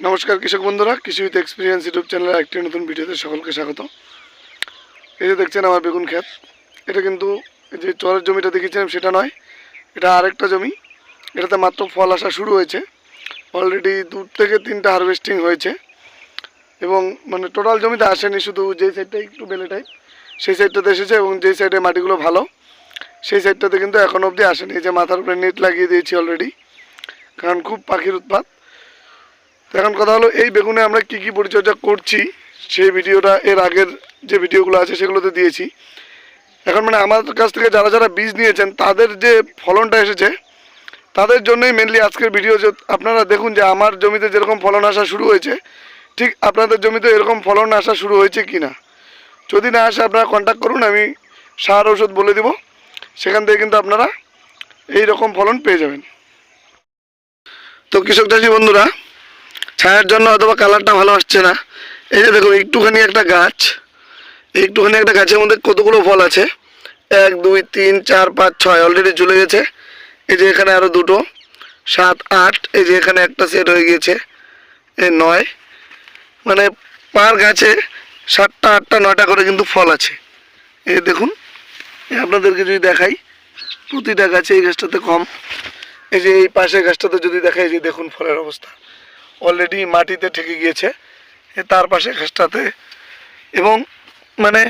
নমস্কার, কৃষক বন্ধুরা, কৃষি উইথ এক্সপিরিয়েন্স ইউটিউব চ্যানেলের একটি নতুন ভিডিওতে সকলকে স্বাগত। এই যে দেখছেন আমার বেগুন ক্ষেত, এটা কিন্তু যে চরের জমিটা দেখেছিলাম সেটা নয়, এটা আরেকটা জমি। এটাতে মাত্র ফল আসা শুরু হয়েছে। অলরেডি দু থেকে তিনটা হারভেস্টিং হয়েছে। এবং মানে টোটাল জমিতে আসেনি, শুধু যেই সাইডটা একটু বেলে টাইপ, সেই সাইডটাতে এসেছে এবং যেই সাইডে মাটিগুলো ভালো, সেই সাইডটাতে কিন্তু এখন অবধি আসেনি। যে মাথার উপরে নেট লাগিয়ে দিয়েছি অলরেডি কারণ খুব পাখির উৎপাত। তো এখন কথা হলো, এই বেগুনে আমরা কি কি পরিচর্যা করছি, সেই ভিডিওটা এর আগের যে ভিডিওগুলো আছে সেগুলোতে দিয়েছি। এখন মানে আমাদের কাছ থেকে যারা যারা বীজ নিয়েছেন, তাদের যে ফলনটা এসেছে, তাদের জন্যই মেনলি আজকের ভিডিও আপনারা দেখুন যে আমার জমিতে যেরকম ফলন আসা শুরু হয়েছে, ঠিক আপনাদের জমিতে এরকম ফলন আসা শুরু হয়েছে কি না যদি না আসে আপনারা কন্ট্যাক্ট করুন, আমি সার ওষুধ বলে দিব। সেখান থেকে কিন্তু আপনারা এই রকম ফলন পেয়ে যাবেন। তো কৃষক চাষি বন্ধুরা ছায়ার জন্য অথবা কালারটা ভালো আসছে না। এই যে দেখুন, একটুখানি একটা গাছ। একটুখানি একটা গাছের মধ্যে কতগুলো ফল আছে? এক, দুই, তিন, চার, পাঁচ, ছয় অলরেডি চলে গেছে। এই যে এখানে আরও দুটো, সাত, আট, এই যে এখানে একটা সেট হয়ে গিয়েছে। এই নয়। মানে পার গাছে সাতটা, আটটা, নয়টা করে কিন্তু ফল আছে। এই দেখুন আপনাদেরকে যদি দেখাই, প্রতিটা গাছে এই গাছটাতে কম। এই যে এই পাশের গাছটাতে যদি দেখাই যে দেখুন ফলের অবস্থা। অলরেডি মাটিতে ঠেকে গিয়েছে তার পাশে ঘাসটাতে। এবং মানে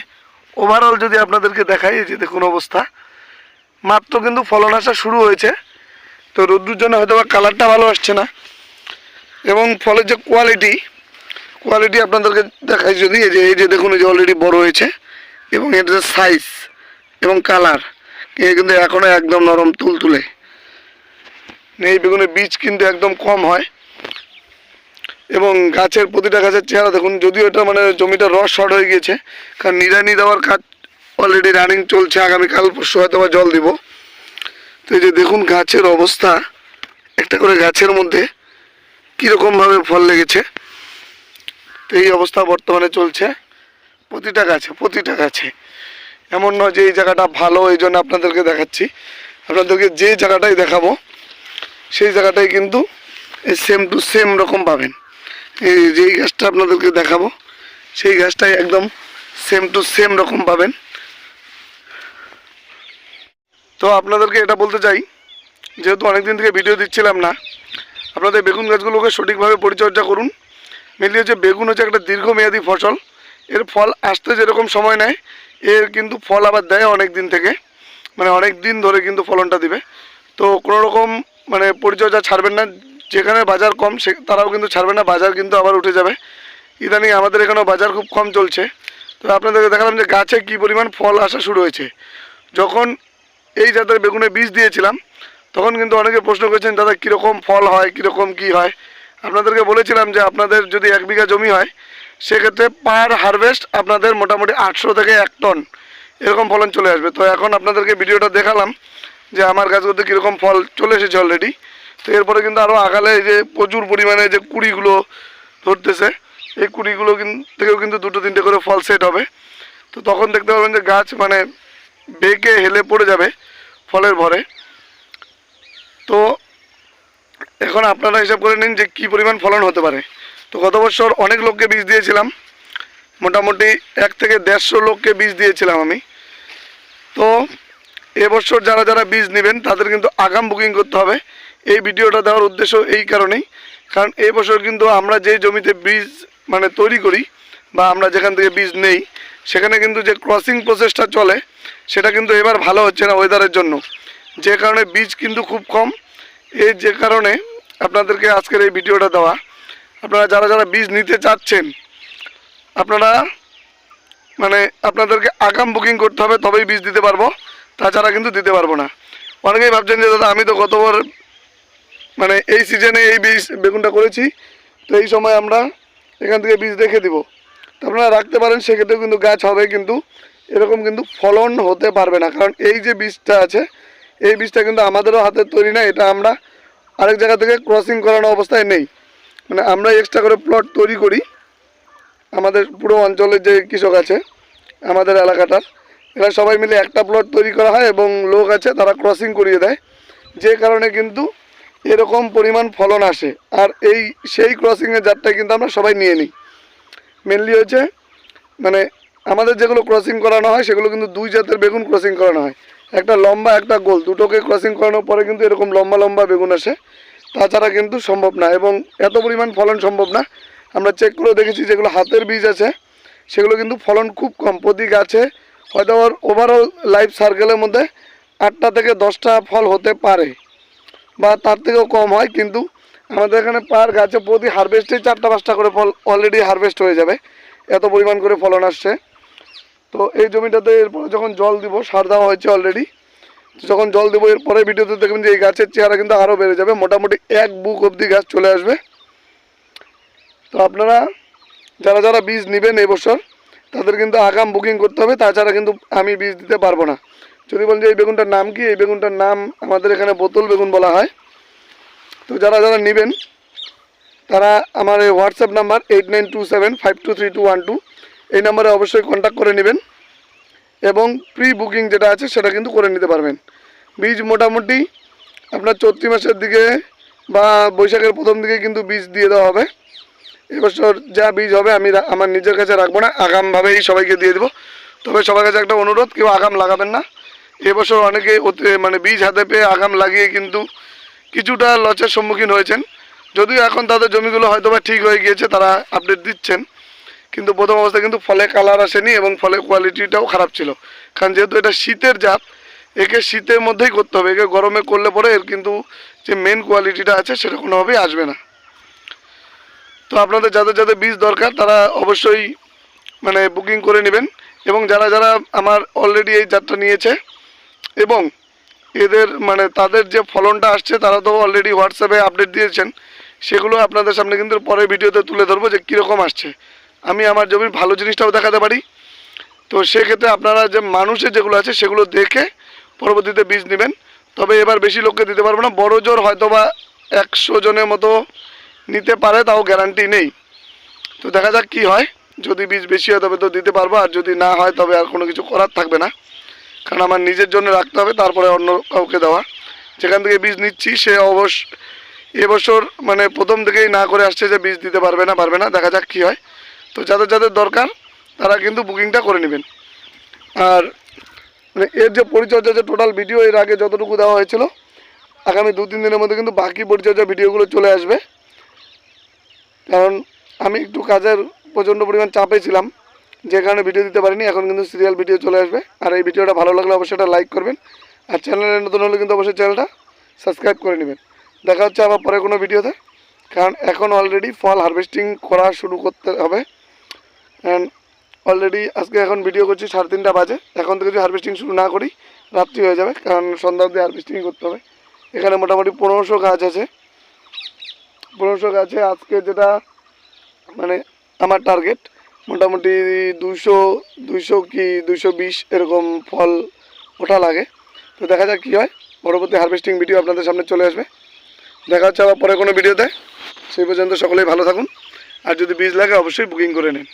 ওভারঅল যদি আপনাদেরকে দেখাই যে দেখুন অবস্থা, মাত্র কিন্তু ফলন আসা শুরু হয়েছে। তো রোদ্দুর জন্য হয়তো বা কালারটা ভালো আসছে না। এবং ফলের যে কোয়ালিটি কোয়ালিটি আপনাদেরকে দেখাই যদি, এই যে এই যে দেখুন, এই যে অলরেডি বড় হয়েছে, এবং এর যে সাইজ এবং কালার এ কিন্তু এখনও একদম নরম তুলতুলে। এই বেগুনের বীজ কিন্তু একদম কম হয়। এবং গাছের প্রতিটা গাছের চেহারা দেখুন, যদিও এটা মানে জমিটা রস শর্ট হয়ে গিয়েছে, কারণ নিড়ানি দেওয়ার কাজ অলরেডি রানিং চলছে, আগামীকাল, পরশু হয়তো বা জল দিব। তো এই যে দেখুন গাছের অবস্থা, একটা করে গাছের মধ্যে কীরকমভাবে ফল লেগেছে। তো এই অবস্থা বর্তমানে চলছে, প্রতিটা গাছে প্রতিটা গাছে। এমন নয় যে এই জায়গাটা ভালো, এই জন্য আপনাদেরকে দেখাচ্ছি। আপনাদেরকে যে জায়গাটাই দেখাবো, সেই জায়গাটাই কিন্তু সেম টু সেম রকম পাবেন। যেই গাছটা আপনাদেরকে দেখাবো, সেই গাছটাই একদম সেম টু সেম রকম পাবেন। তো আপনাদেরকে এটা বলতে চাই, যেহেতু অনেকদিন থেকে ভিডিও দিচ্ছিলাম না, আপনাদের বেগুন গাছগুলোকে সঠিকভাবে পরিচর্যা করুন। মেনলি হচ্ছে বেগুন হচ্ছে একটা দীর্ঘমেয়াদী ফসল, এর ফল আসতে যেরকম সময় নেয়, এর কিন্তু ফল আবার দেয় অনেক দিন থেকে মানে অনেক দিন ধরে কিন্তু ফলনটা দিবে। তো কোনো রকম মানে পরিচর্যা ছাড়বেন না যেখানে বাজার কম, সে তারাও কিন্তু ছাড়বে না, বাজার কিন্তু আবার উঠে যাবে। ইদানিং আমাদের এখানেও বাজার খুব কম চলছে। তো আপনাদেরকে দেখালাম যে গাছে কী পরিমাণ ফল আসা শুরু হয়েছে। যখন এই জাতের বেগুনে বীজ দিয়েছিলাম, তখন কিন্তু অনেকে প্রশ্ন করেছেন, দাদা, কীরকম ফল হয়? কীরকম কী হয়? আপনাদেরকে বলেছিলাম যে আপনাদের যদি এক বিঘা জমি হয়, সেক্ষেত্রে পার হারভেস্ট আপনাদের মোটামুটি আটশো থেকে এক টন এরকম ফলন চলে আসবে। তো এখন আপনাদেরকে ভিডিওটা দেখালাম যে আমার গাছগুলোতে কীরকম ফল চলে এসেছে অলরেডি তো এরপরে কিন্তু আরও আগালে এই যে প্রচুর পরিমাণে যে কুড়িগুলো ধরতেছে, এই কুড়িগুলো থেকেও কিন্তু দুটো তিনটে করে ফল সেট হবে। তো তখন দেখতে পাবেন যে গাছ মানে বেঁকে হেলে পড়ে যাবে ফলের ভরে। তো এখন আপনারা হিসাব করে নিন যে কী পরিমাণ ফলন হতে পারে। তো গত বছর অনেক লোককে বীজ দিয়েছিলাম, মোটামুটি এক থেকে দেড়শো লোককে বীজ দিয়েছিলাম আমি। তো এবছর যারা যারা বীজ নেবেন, তাদের কিন্তু আগাম বুকিং করতে হবে। এই ভিডিওটা দেওয়ার উদ্দেশ্য এই কারণেই। কারণ এই বছর কিন্তু আমরা যে জমিতে বীজ মানে তৈরি করি বা আমরা যেখান থেকে বীজ নেই, সেখানে কিন্তু যে ক্রসিং প্রসেসটা চলে, সেটা কিন্তু এবার ভালো হচ্ছে না ওয়েদারের জন্য। যে কারণে বীজ কিন্তু খুব কম। এই যে কারণে আপনাদেরকে আজকের এই ভিডিওটা দেওয়া। আপনারা যারা যারা বীজ নিতে চাচ্ছেন, আপনারা মানে আপনাদেরকে আগাম বুকিং করতে হবে, তবেই বীজ দিতে পারব। তাছাড়া কিন্তু দিতে পারব না। অনেকেই ভাবছেন যে, দাদা, আমি তো গতবার মানে এই সিজনে এই বীজ বেগুনটা করেছি, তো এই সময় আমরা এখান থেকে বীজ রেখে দিব। তো আপনারা রাখতে পারেন, সেক্ষেত্রেও কিন্তু গাছ হবে, কিন্তু এরকম কিন্তু ফলন হতে পারবে না। কারণ এই যে বীজটা আছে, এই বীজটা কিন্তু আমাদেরও হাতের তৈরি না, এটা আমরা আরেক জায়গা থেকে ক্রসিং করানো অবস্থায় নেই। মানে আমরা এক্সট্রা করে প্লট তৈরি করি, আমাদের পুরো অঞ্চলের যে কৃষক আছে, আমাদের এলাকাটার, এরা সবাই মিলে একটা প্লট তৈরি করা হয় এবং লোক আছে, তারা ক্রসিং করিয়ে দেয়। যে কারণে কিন্তু এরকম পরিমাণ ফলন আসে। আর এই, সেই ক্রসিংয়ের জাতটা কিন্তু আমরা সবাই নিয়ে নিই। মেনলি হচ্ছে মানে আমাদের যেগুলো ক্রসিং করানো হয়, সেগুলো কিন্তু দুই জাতের বেগুন ক্রসিং করানো হয়। একটা লম্বা, একটা গোল। দুটোকে ক্রসিং করানোর পরে কিন্তু এরকম লম্বা লম্বা বেগুন আসে। তাছাড়া কিন্তু সম্ভব না এবং এত পরিমাণ ফলন সম্ভব না। আমরা চেক করে দেখেছি যেগুলো হাতের বীজ আছে, সেগুলো কিন্তু ফলন খুব কম। প্রতি গাছে হয়তো ওভারঅল লাইফ সার্কেলের মধ্যে আটটা থেকে দশটা ফল হতে পারে। বা তার থেকেও কম হয়, কিন্তু আমাদের এখানে পার গাছে প্রতি হারভেস্টে চারটা পাঁচটা করে ফল অলরেডি হারভেস্ট হয়ে যাবে। এত পরিমাণ করে ফলন আসছে। তো এই জমিটাতে এরপরে যখন জল দিব, সার দেওয়া হয়েছে অলরেডি যখন জল দেবো, এরপরে ভিডিওতে দেখবেন যে এই গাছের চেহারা কিন্তু আরও বেড়ে যাবে। মোটামুটি এক বুক অবধি গাছ চলে আসবে। তো আপনারা, যারা যারা বীজ নেবেন এবছর তাদের কিন্তু আগাম বুকিং করতে হবে। তাছাড়া কিন্তু আমি বীজ দিতে পারব না। যদি বলেন যে এই বেগুনটার নাম কি? এই বেগুনটার নাম আমাদের এখানে বোতল বেগুন বলা হয়। তো যারা যারা নেবেন, তারা আমার এই WhatsApp number eight nine two seven five two three two one two এই নাম্বারে অবশ্যই কন্ট্যাক্ট করে নেবেন এবং প্রি বুকিং যেটা আছে সেটা কিন্তু করে নিতে পারবেন। বীজ মোটামুটি আপনার চৈত্রি মাসের দিকে বা বৈশাখের প্রথম দিকে কিন্তু বীজ দিয়ে দেওয়া হবে। এবছর যা বীজ হবে আমি আমার নিজের কাছে রাখব না, আগামভাবেই সবাইকে দিয়ে দেবো। তবে সবার কাছে একটা অনুরোধ, কেউ আগাম লাগাবেন না। এবছর অনেকে মানে বীজ হাতে পেয়ে আগাম লাগিয়ে কিন্তু কিছুটা লসের সম্মুখীন হয়েছেন। যদিও এখন তাদের জমিগুলো হয়তো বা ঠিক হয়ে গিয়েছে, তারা আপডেট দিচ্ছেন। কিন্তু প্রথম অবস্থায় কিন্তু ফলে কালার আসেনি এবং ফলে কোয়ালিটিটাও খারাপ ছিল। কারণ যেহেতু এটা শীতের জাত, একে শীতের মধ্যেই করতে হবে। একে গরমে করলে পরে এর কিন্তু যে মেন কোয়ালিটিটা আছে সেটা কোনোভাবেই আসবে না। তো আপনাদের যাদের যাদের বীজ দরকার, তারা অবশ্যই মানে বুকিং করে নেবেন। এবং যারা যারা আমার অলরেডি এই জাতটা নিয়েছে এবং এদের মানে তাদের যে ফলনটা আসছে, তারা তো অলরেডি হোয়াটসঅ্যাপে আপডেট দিয়েছেন। সেগুলো আপনাদের সামনে কিন্তু পরের ভিডিওতে তুলে ধরবো যে কীরকম আসছে। আমি আমার জমির ভালো জিনিসটাও দেখাতে পারি। তো সেক্ষেত্রে আপনারা যে মানুষের যেগুলো আছে, সেগুলো দেখে পরবর্তীতে বীজ নেবেন। তবে এবার বেশি লোককে দিতে পারব না। বড় জোর হয়তো বা একশো জনের মতো নিতে পারে, তাও গ্যারান্টি নেই। তো দেখা যাক কি হয়। যদি বীজ বেশি হয় তবে তো দিতে পারব, আর যদি না হয় তবে আর কোনো কিছু করার থাকবে না। কারণ আমার নিজের জন্য রাখতে হবে, তারপরে অন্য কাউকে দেওয়া। যেখান থেকে বীজ নিচ্ছি, সে অবশ্য এবছর মানে প্রথম থেকেই না করে আসছে যে বীজ দিতে পারবে না পারবে না, দেখা যাক কী হয়। তো যাদের যাদের দরকার, তারা কিন্তু বুকিংটা করে নেবেন। আর মানে এর যে পরিচর্যা, যে টোটাল ভিডিও এর আগে যতটুকু দেওয়া হয়েছিল, আগামী দু তিন দিনের মধ্যে কিন্তু বাকি পরিচর্যা ভিডিওগুলো চলে আসবে। কারণ আমি একটু কাজের প্রচণ্ড পরিমাণ চাপে ছিলাম। যে কারণে ভিডিও দিতে পারিনি, এখন কিন্তু সিরিয়াল ভিডিও চলে আসবে। আর এই ভিডিওটা ভালো লাগলে অবশ্যই এটা লাইক করবেন। আর চ্যানেলে নতুন হলে কিন্তু অবশ্যই চ্যানেলটা সাবস্ক্রাইব করে নেবেন। দেখা হচ্ছে আবার পরে কোনো ভিডিওতে কারণ এখন অলরেডি ফল হারভেস্টিং করা শুরু করতে হবে। অ্যান্ড অলরেডি আজকে এখন ভিডিও করছি সাড়ে তিনটা বাজে। এখন থেকে যদি হারভেস্টিং শুরু না করি, রাত্রি হয়ে যাবে। কারণ সন্ধ্যা অবধি হারভেস্টিং করতে হবে। এখানে মোটামুটি পনেরোশো গাছ আছে। পনেরোশো গাছে আজকে যেটা মানে আমার টার্গেট মোটামুটি দুশো দুশো কি, দুশো বিশ এরকম ফল ওঠা লাগে। তো দেখা যাক কী হয়। পরবর্তী হারভেস্টিং ভিডিও আপনাদের সামনে চলে আসবে। দেখা হচ্ছে আবার পরে কোনো ভিডিওতে সেই পর্যন্ত সকলেই ভালো থাকুন। আর যদি বীজ লাগে, অবশ্যই বুকিং করে নিন।